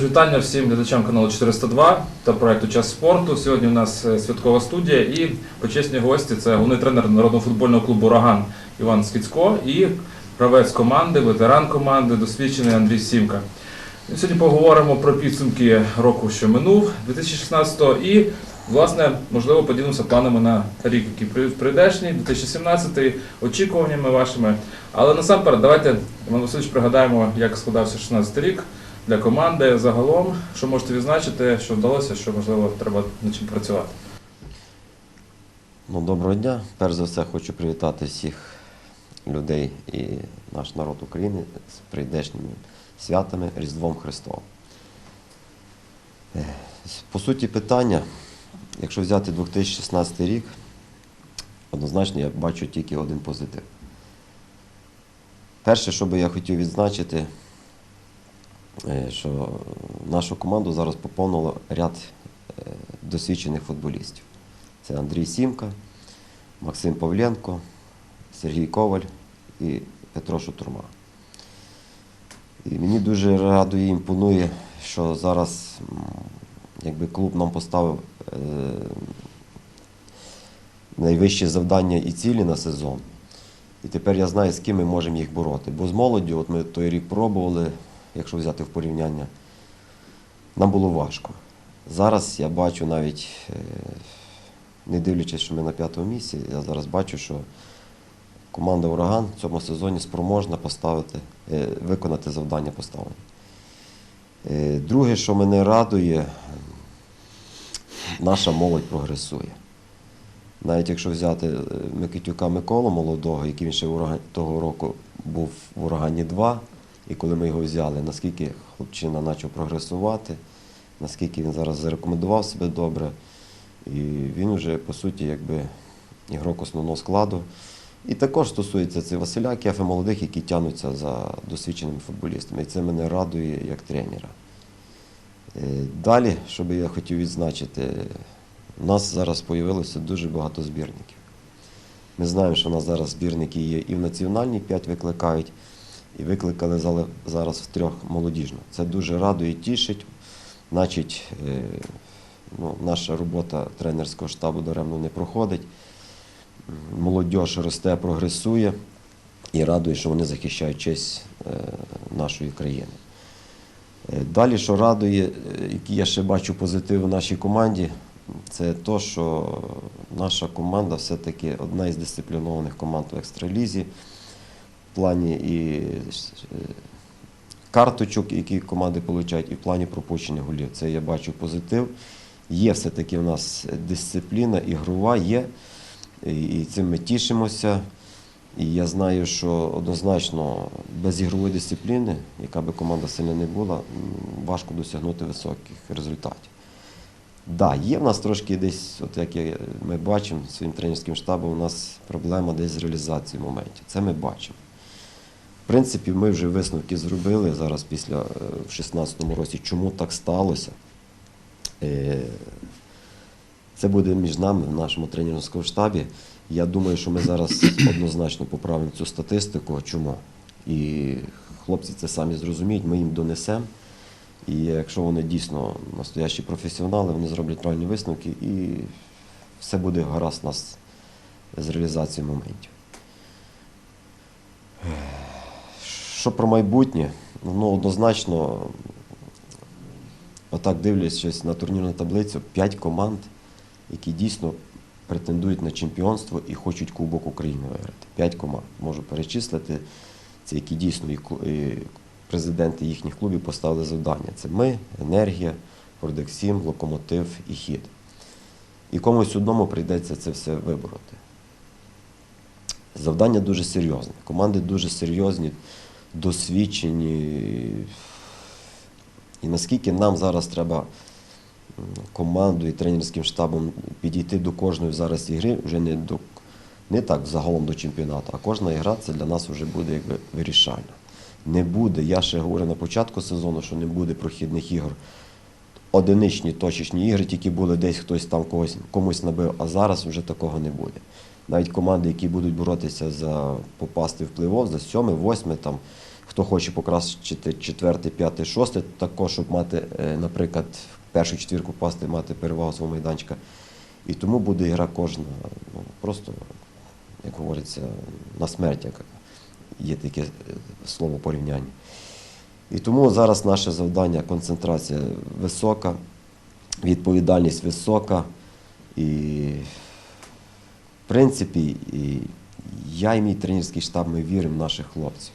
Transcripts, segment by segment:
Що вітання всім глядачам каналу 402 та проекту Час спорту. Сьогодні у нас е, святкова студія і почесні гості це головний тренер народного футбольного клубу Ураган Іван Скіцько і гравець команди, ветеран команди, досвідчений Андрій Сімка. Сьогодні поговоримо про підсумки року, що минув 2016-го, і, власне, можливо, поділимося планами на рік, який при- прийдешній, 2017 очікуваннями вашими. Але насамперед, давайте, Іван Васильович, пригадаємо, як складався 16 рік для команди загалом, що можете відзначити, що вдалося, що можливо треба над чим працювати. Ну, доброго дня. Перш за все хочу привітати всіх людей і наш народ України з прийдешніми святами Різдвом Христовим. По суті питання, якщо взяти 2016 рік, однозначно я бачу тільки один позитив. Перше, що би я хотів відзначити, що нашу команду зараз поповнило ряд е, досвідчених футболістів. Це Андрій Сімка, Максим Павленко, Сергій Коваль і Петро Шутурма. І мені дуже радує і імпонує, що зараз якби клуб нам поставив е, найвищі завдання і цілі на сезон. І тепер я знаю, з ким ми можемо їх бороти. Бо з молоддю, от ми той рік пробували, якщо взяти в порівняння, нам було важко. Зараз я бачу навіть, е, не дивлячись, що ми на п'ятому місці, я зараз бачу, що команда Ураган в цьому сезоні спроможна поставити, е, виконати завдання поставлені. Е, Друге, що мене радує, наша молодь прогресує. Навіть якщо взяти Микитюка Миколу молодого, який він ще того року був в урагані 2, і коли ми його взяли, наскільки хлопчина почав прогресувати, наскільки він зараз зарекомендував себе добре. І він вже, по суті, якби ігрок основного складу. І також стосується це Василя Кефи молодих, які тягнуться за досвідченими футболістами. І це мене радує як тренера. Е, Далі, що би я хотів відзначити, у нас зараз з'явилося дуже багато збірників. Ми знаємо, що у нас зараз збірники є і в національній 5 викликають, і викликали зараз в трьох молодіжну. Це дуже радує, і тішить. Значить, е, ну, наша робота тренерського штабу даремно не проходить. Молодь росте, прогресує і радує, що вони захищають честь е, нашої країни. Е, Далі, що радує, який я ще бачу позитив у нашій команді, це те, що наша команда все-таки одна із дисциплінованих команд в екстралізі в плані і е, карточок, які команди отримують, і в плані пропущення голів. Це я бачу позитив. Є все-таки в нас дисципліна, ігрова є, і цим ми тішимося. І я знаю, що однозначно без ігрової дисципліни, яка би команда сильна не була, важко досягнути високих результатів. Так, да, є в нас трошки десь, от як ми бачимо своїм тренерським штабом, у нас проблема десь з реалізацією моментів. Це ми бачимо. Принципі, ми вже висновки зробили зараз після е, в 2016 році, чому так сталося. Е, Це буде між нами в нашому тренерському штабі. Я думаю, що ми зараз однозначно поправимо цю статистику. Чому? І хлопці це самі зрозуміють, ми їм донесемо. І якщо вони дійсно настоящі професіонали, вони зроблять правильні висновки і все буде гаразд у нас з реалізацією моментів. Що про майбутнє? Ну, однозначно, отак дивлячись на турнірну таблицю, 5 команд, які дійсно претендують на чемпіонство і хочуть Кубок України виграти. 5 команд. Можу перечислити. Це які дійсно і президенти їхніх клубів поставили завдання. Це ми, енергія, Продексім, Локомотив і хід. І комусь одному прийдеться це все вибороти. Завдання дуже серйозне. Команди дуже серйозні, досвідчені. І наскільки нам зараз треба командою і тренерським штабом підійти до кожної зараз ігри, вже не до не так загалом до чемпіонату, а кожна ігра це для нас вже буде якби вирішальна. Не буде, я ще говорю на початку сезону, що не буде прохідних ігор. Одиничні точечні ігри, тільки були десь хтось там когось комусь набив, а зараз вже такого не буде. Навіть команди, які будуть боротися за попасти в плей-офф, за сьоме, восьме, там хто хоче покращити четвертий, п'ятий, шостий, також, щоб мати, е, наприклад, в першу четвірку пасти, мати перевагу свого майданчика. І тому буде гра кожна, ну, просто, як говориться, на смерть, як є таке е, слово порівняння. І тому зараз наше завдання концентрація висока, відповідальність висока. І, принципі, я і мій тренерський штаб, ми віримо в наших хлопців.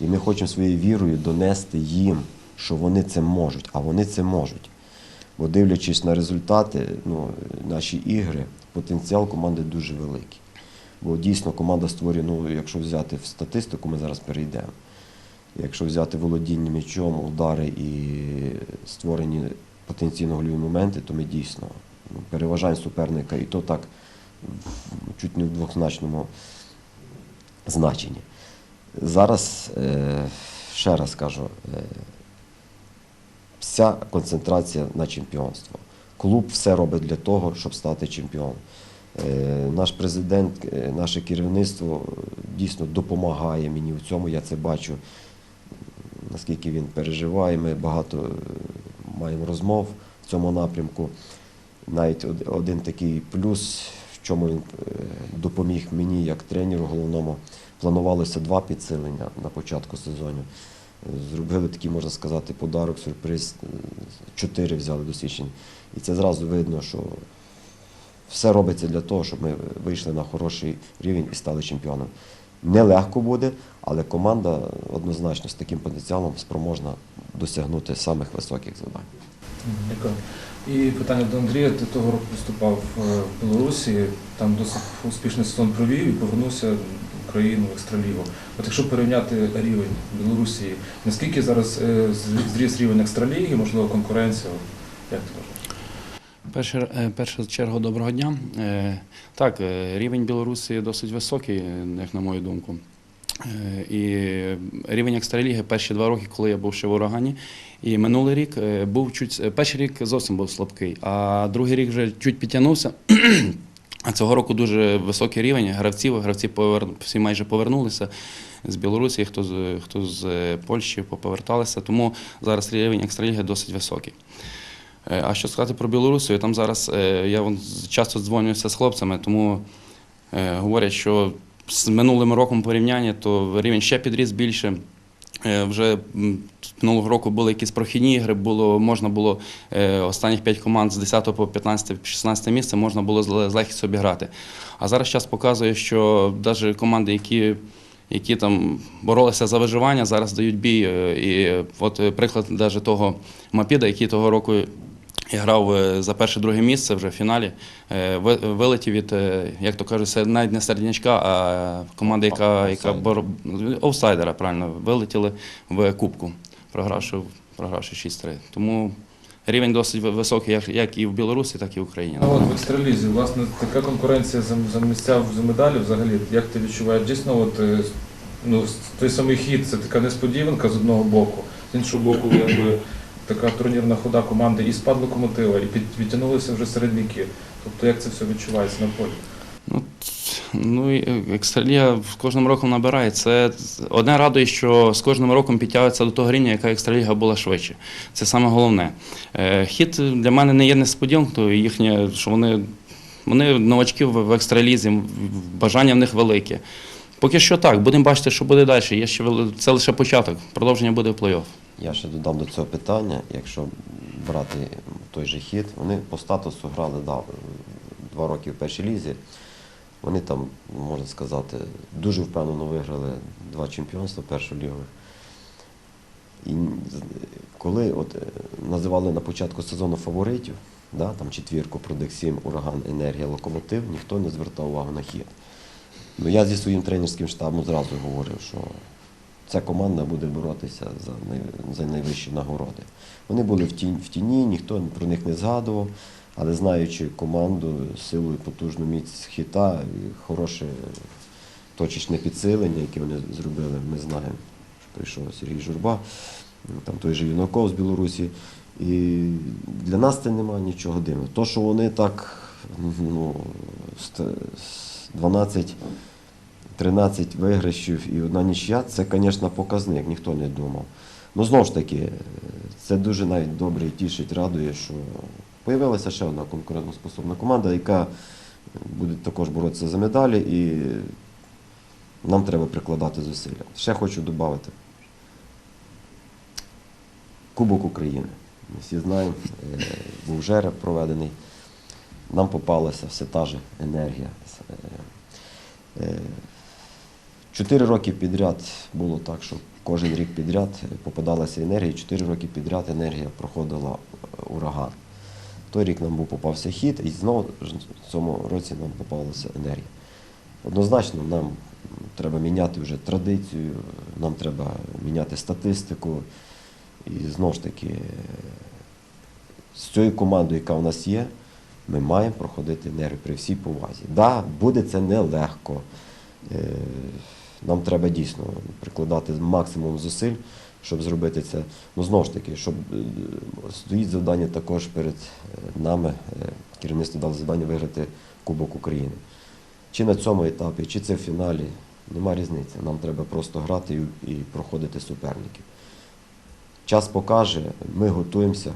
І ми хочемо своєю вірою донести їм, що вони це можуть, а вони це можуть. Бо дивлячись на результати, ну, наші ігри, потенціал команди дуже великий. Бо дійсно команда створює, ну, якщо взяти в статистику, ми зараз перейдемо. Якщо взяти володіння м'ячом, удари і створені потенційно гольові моменти, то ми дійсно ну, переважаємо суперника і то так чуть не в двозначному значенні. Зараз, е, ще раз кажу, е, вся концентрація на чемпіонство. Клуб все робить для того, щоб стати чемпіоном. Е, Наш президент, наше керівництво дійсно допомагає мені в цьому, я це бачу, наскільки він переживає. Ми багато маємо розмов в цьому напрямку. Навіть один такий плюс, чому він е, допоміг мені як тренеру головному. Планувалося два підсилення на початку сезону. Зробили такий, можна сказати, подарок, сюрприз. Чотири взяли досвідчені. І це зразу видно, що все робиться для того, щоб ми вийшли на хороший рівень і стали чемпіоном. Нелегко буде, але команда однозначно з таким потенціалом спроможна досягнути самих високих завдань. І питання до Андрія. Ти того року виступав е, в Білорусі, там досить успішний сезон провів і повернувся в Україну в екстралігу. От якщо порівняти рівень Білорусі, наскільки зараз е, зріс рівень екстраліги, можливо, конкуренція? Як ти вважаєш? Перше, першу чергу, доброго дня. Е, Так, рівень Білорусі досить високий, як на мою думку. І рівень екстраліги перші два роки, коли я був ще в урагані, і минулий рік е, був чуть е, перший рік зовсім був слабкий, а другий рік вже чуть підтягнувся. А цього року дуже високий рівень гравців. Гравці повер... всі майже повернулися з Білорусі, хто з хто з е, Польщі поповерталися. Тому зараз рівень екстраліги досить високий. А що сказати про Білорусію? Там зараз я часто дзвонюся з хлопцями, тому говорять, що з минулим роком порівняння, то рівень ще підріс більше. Е, Вже минулого року були якісь прохідні ігри, було, можна було е, останніх 5 команд з 10 по 15 16 місце можна було з легкістю обіграти. А зараз час показує, що навіть команди, які, які там боролися за виживання, зараз дають бій. Е, І от приклад навіть того Мапіда, який того року і грав е, за перше-друге місце вже в фіналі. Е, ви- Вилетів від, е, як то кажуть, навіть не середнячка, а команда, яка, яка офсайдера, правильно, вилетіли в кубку, програвши, програвши 6-3. Тому рівень досить високий, як, як і в Білорусі, так і в Україні. А от в екстралізі, власне, така конкуренція за, за місця за медалі взагалі, як ти відчуваєш? Дійсно, от, ну, той самий хід це така несподіванка з одного боку, з іншого боку, якби така турнірна хода команди і спад локомотива, і відтягнулися вже середняки. Тобто як це все відчувається на полі? Ну, ну е, екстраліга в кожним роком набирає. Це одне радує, що з кожним роком підтягується до того рівня, яка екстраліга була швидше. Це саме головне. Е, Хід для мене не є несподіванкою, їхнє, що вони, вони новачки в екстралізі, бажання в них велике. Поки що так, будемо бачити, що буде далі. Є ще це лише початок. Продовження буде в плей-офф. Я ще додам до цього питання, якщо брати той же хід, вони по статусу грали да, два роки в першій лізі. Вони там, можна сказати, дуже впевнено виграли два чемпіонства першої ліги. І коли от, е, називали на початку сезону фаворитів, да, там четвірку, Продексім, Ураган, Енергія, Локомотив, ніхто не звертав увагу на хід. Ну, я зі своїм тренерським штабом зразу говорив, що ця команда буде боротися за, за найвищі нагороди. Вони були в, тінь, в тіні, ніхто про них не згадував, але знаючи команду, силу і потужну міць хіта, і хороше точечне підсилення, яке вони зробили, ми знаємо, що прийшов Сергій Журба, там той же Юнаков з Білорусі. І для нас це немає нічого дивного. То, що вони так ну, ст- с- 12 13 виграшів і одна нічия, це, звісно, показник, ніхто не думав. Ну, знову ж таки, е, це дуже навіть добре і тішить, радує, що появилася ще одна конкурентоспособна команда, яка буде також боротися за медалі, і нам треба прикладати зусилля. Ще хочу додати. Кубок України. Ми всі знаємо, е, був жереб проведений. Нам попалася все та ж енергія. Е, е, Чотири роки підряд було так, що кожен рік підряд попадалася енергія, чотири роки підряд енергія проходила е, ураган. Той рік нам був попався хід, і знову в цьому році нам попалася енергія. Однозначно, нам треба міняти вже традицію, нам треба міняти статистику. І знову ж таки, з цією командою, яка у нас є, ми маємо проходити енергію при всій повазі. Так, да, буде це нелегко. Е, Нам треба дійсно прикладати максимум зусиль, щоб зробити це. Ну, знову ж таки, щоб е, стоїть завдання також перед е, нами, керівництво дало завдання виграти Кубок України. Чи на цьому етапі, чи це в фіналі, нема різниці. Нам треба просто грати і, проходити суперників. Час покаже, ми готуємося.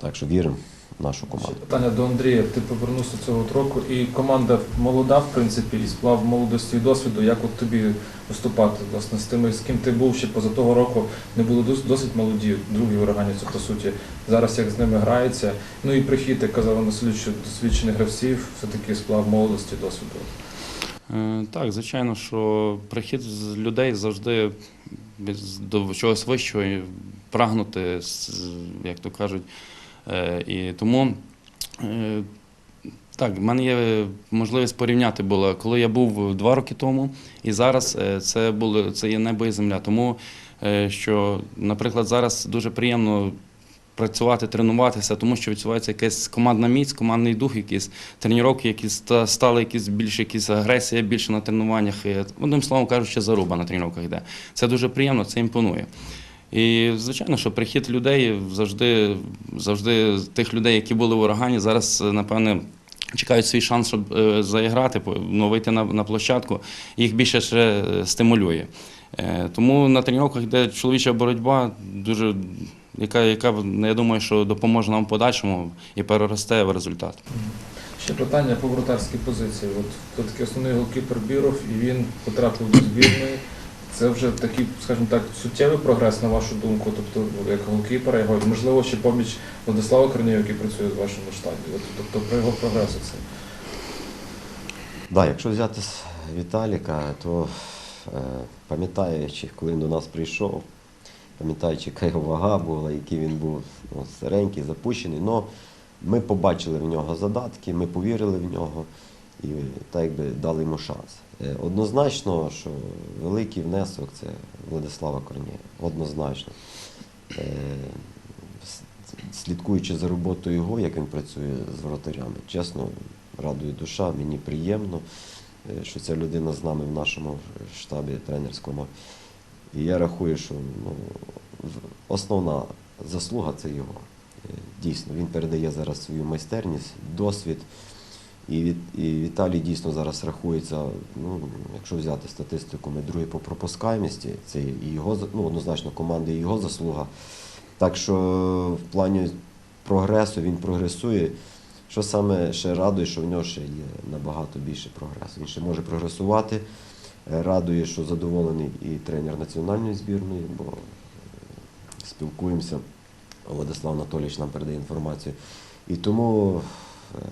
Так що віримо нашу команду. питання до Андрія. Ти повернувся цього року, і команда молода, в принципі, і сплав молодості і досвіду. Як от тобі виступати власне з тими, з ким ти був ще поза того року, не були досить молоді, другі урагані, це по суті. Зараз як з ними грається. Ну і прихід, як казав Василь, що досвідчених гравців, все-таки сплав молодості і досвіду. Е, Так, звичайно, що прихід з людей завжди без- до чогось вищого і прагнути, як то кажуть. Е, І тому е, так, в мене є можливість порівняти була, коли я був два роки тому, і зараз е, це було це є небо і земля. Тому що, наприклад, зараз дуже приємно. Працювати, тренуватися, тому що відчувається якась командна міць, командний дух, якісь тренування, які стали якісь більше якісь агресія, більше на тренуваннях. Одним словом кажучи, заруба на тренуваннях йде. Це дуже приємно, це імпонує. І звичайно, що прихід людей завжди, завжди тих людей, які були в урагані, зараз, напевне, чекають свій шанс, щоб е, заіграти, ну, вийти на, на площадку, їх більше ще е, стимулює. Е, Тому на тренуваннях йде чоловіча боротьба, дуже, яка, яка, я думаю, що допоможе нам в подальшому і переросте в результат. Ще питання по воротарській позиції. От хто такий основний голкіпер Біров, і він потрапив до збірної. Це вже такий, скажімо так, суттєвий прогрес, на вашу думку, тобто як голкіпера, його можливо ще поміч Владислава Корнієва, який працює в вашому штабі. Тобто про його прогрес це. Да, якщо взяти з Віталіка, то е, пам'ятаючи, коли він до нас прийшов, пам'ятаючи, яка його вага була, який він був ну, старенький, запущений, но ми побачили в нього задатки, ми повірили в нього і так якби дали йому шанс. Е, Однозначно, що великий внесок це Владислава Корнієва. Однозначно. Е, Слідкуючи за роботою його, як він працює з воротарями, чесно, радує душа, мені приємно, е, що ця людина з нами в нашому штабі тренерському. І я рахую, що ну, основна заслуга це його. Дійсно, він передає зараз свою майстерність, досвід. І, від, і Віталій дійсно зараз рахується, ну, якщо взяти статистику, ми другі по пропускаємості, це і його, ну, однозначно команди і його заслуга. Так що в плані прогресу він прогресує. Що саме ще радує, що в нього ще є набагато більше прогресу. Він ще може прогресувати. Радує, що задоволений і тренер національної збірної, бо е, спілкуємося. Владислав Анатолійович нам передає інформацію. І тому, е,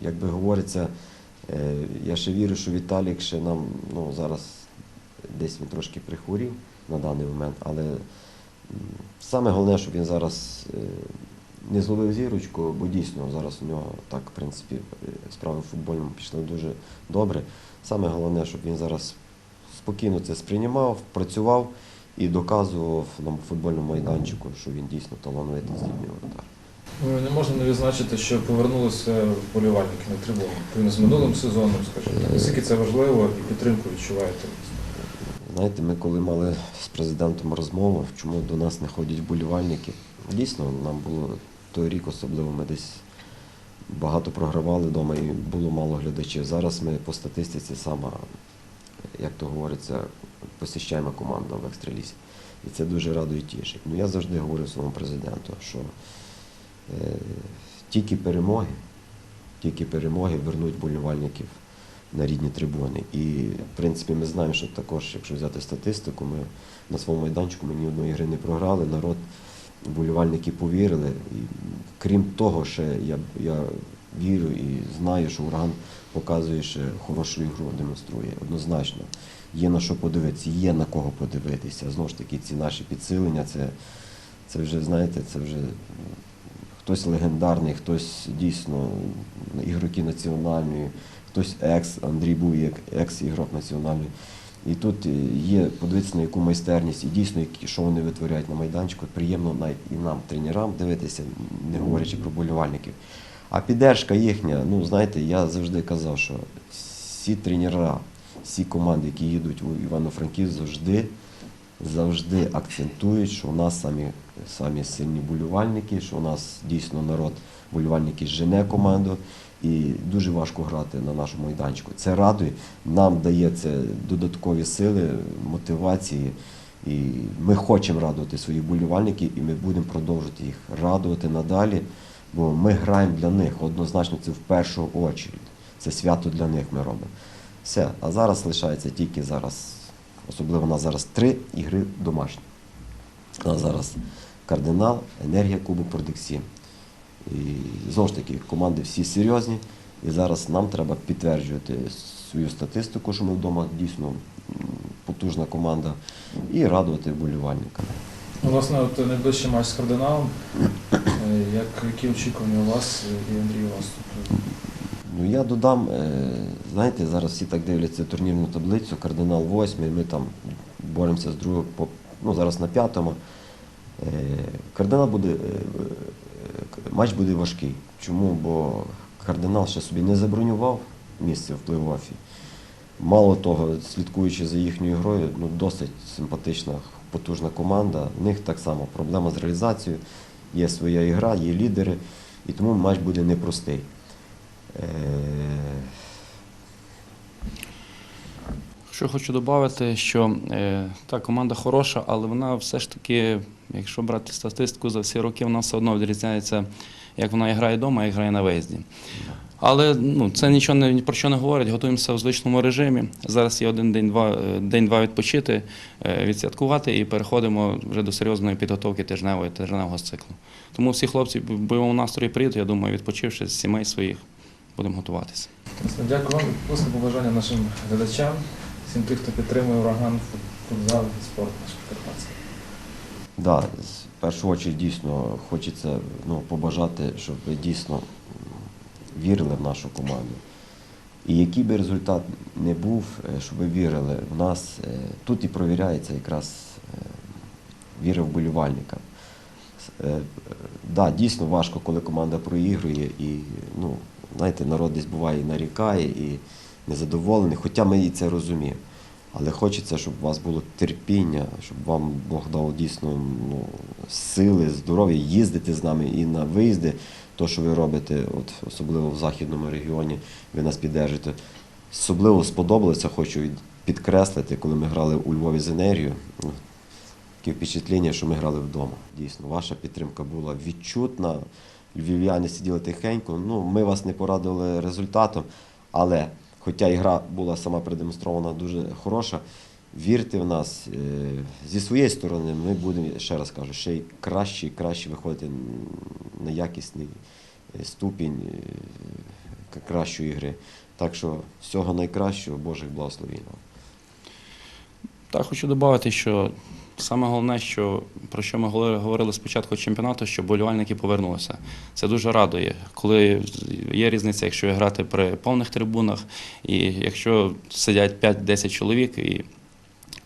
як би говориться, е, я ще вірю, що Віталік ще нам ну, зараз десь він трошки прихворів на даний момент, але саме головне, щоб він зараз е, не зловив зірочку, бо дійсно зараз у нього так, в принципі, е, справи в футбольному пішли дуже добре. Саме головне, щоб він зараз спокійно це сприймав, працював і доказував на футбольному майданчику, що він дійсно талановитий здібний воротар. Ну, не можна не відзначити, що повернулися вболівальники на трибуну. Порівняно з минулим сезоном, скажімо. Наскільки це важливо і підтримку відчуваєте? Знаєте, ми коли мали з президентом розмову, чому до нас не ходять вболівальники, дійсно, нам було той рік особливо, ми десь багато програвали вдома і було мало глядачів. Зараз ми по статистиці сама, як то говориться, посіщаємо команда в екстралісі. І це дуже радує тішить. Ну, я завжди говорю своєму президенту, що тільки перемоги, тільки перемоги вернуть болівальників на рідні трибуни. І, в принципі, ми знаємо, що також, якщо взяти статистику, ми на своєму майданчику ми ні одної гри не програли. Народ, болівальники повірили. І, крім того, ще я, я вірю і знаю, що ураган показує ще хорошу ігру, демонструє. Однозначно. Є на що подивитися, є на кого подивитися. Знову ж таки, ці наші підсилення, це, це вже, знаєте, це вже хтось легендарний, хтось дійсно ігроки національної, хтось екс, Андрій був як екс-ігрок національної. І тут є, подивитися на яку майстерність, і дійсно, що вони витворяють на майданчику, приємно навіть і нам, тренерам, дивитися, не говорячи про болівальників. А піддержка їхня, ну знаєте, я завжди казав, що всі тренера, всі команди, які їдуть у Івано-Франківськ, завжди, завжди акцентують, що у нас самі, самі сильні болівальники, що у нас дійсно народ болівальники жене команду. І дуже важко грати на нашому майданчику. Це радує, нам дає це додаткові сили, мотивації. І ми хочемо радувати своїх болівальників, і ми будемо продовжувати їх радувати надалі, бо ми граємо для них. Однозначно, це в першу очередь. Це свято для них ми робимо. Все. А зараз лишається тільки зараз, особливо у нас зараз три ігри домашні. Нас зараз кардинал, енергія Кубок Продексім. І знову ж таки, команди всі серйозні. І зараз нам треба підтверджувати свою статистику, що ми вдома дійсно потужна команда, і радувати вболівальника. Ну, Власне, от найближчий матч з кардиналом. Е, Як, які очікування у вас е, і Андрій у вас тут? Ну я додам, е, знаєте, зараз всі так дивляться турнірну таблицю, кардинал восьмий, ми там боремося з другого, по, ну зараз на п'ятому. Е, Кардинал буде, е, е, матч буде важкий. Чому? Бо кардинал ще собі не забронював місце в плей-оффі. Мало того, слідкуючи за їхньою грою, ну досить симпатична, потужна команда. У них так само проблема з реалізацією, є своя ігра, є лідери, і тому матч буде непростий. Що хочу додати, що е, та команда хороша, але вона все ж таки, якщо брати статистику за всі роки, вона все одно відрізняється, як вона і грає вдома, як грає на виїзді. Але ну, це нічого не, про що не говорить. Готуємося в звичному режимі. Зараз є один день-два е, день-два відпочити, е, відсвяткувати і переходимо вже до серйозної підготовки тижневої тижневого циклу. Тому всі хлопці в бойовому настрої приїдуть, я думаю, відпочивши з сімей своїх, будемо готуватися. Дякую вам. Ласка, побажання нашим глядачам, всім тим, хто підтримує ураган, футзал і спорт наш Карпатський. Да, в першу чергу дійсно хочеться ну, побажати, щоб ви дійсно вірили в нашу команду. І який би результат не був, е, щоб ви вірили в нас, е, тут і провіряється якраз е, віра вболівальника. Да, дійсно важко, коли команда проігрує, і ну, знаєте, народ десь буває і нарікає, і незадоволений, хоча ми і це розуміємо. Але хочеться, щоб у вас було терпіння, щоб вам Бог дав дійсно ну, сили, здоров'я, їздити з нами і на виїзди. То, що ви робите, от, особливо в західному регіоні, ви нас піддержите. Особливо сподобалося, хочу підкреслити, коли ми грали у Львові з енергією. Таке впечатлення, що ми грали вдома. Дійсно, ваша підтримка була відчутна. Львів'яни сиділи тихенько. Ну, ми вас не порадили результатом, але хоча ігра була сама продемонстрована дуже хороша, вірте в нас. Е, Зі своєї сторони ми будемо, ще раз кажу, ще й краще і краще виходити на якісний е, ступінь е, кращої ігри. Так що всього найкращого, Божих благословень вам. Так, хочу додати, що саме головне, що про що ми говорили- говорили спочатку чемпіонату, що болівальники повернулися. Це дуже радує, коли є різниця, якщо грати при повних трибунах, і якщо сидять 5-10 чоловік і,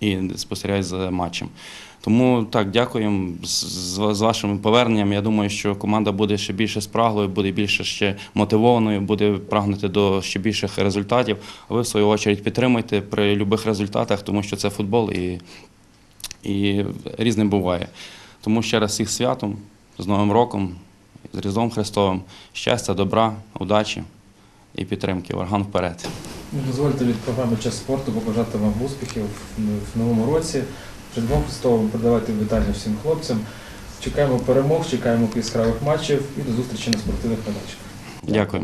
і спостерігають за матчем. Тому так, дякуємо з, з, з вашим поверненням. Я думаю, що команда буде ще більше спраглою, буде більше ще мотивованою, буде прагнути до ще більших результатів. А ви, в свою очередь, підтримуйте при будь-яких результатах, тому що це футбол і, і різним буває. Тому ще раз всіх святом, з Новим роком. З Різдвом Христовим щастя, добра, удачі і підтримки. Орган вперед. Ну, Дозвольте від програми Час спорту побажати вам успіхів в- новому році. Днем Христовим передавайте вітання всім хлопцям. Чекаємо перемог, чекаємо яскравих матчів і до зустрічі на спортивних майданчиках. Дякую.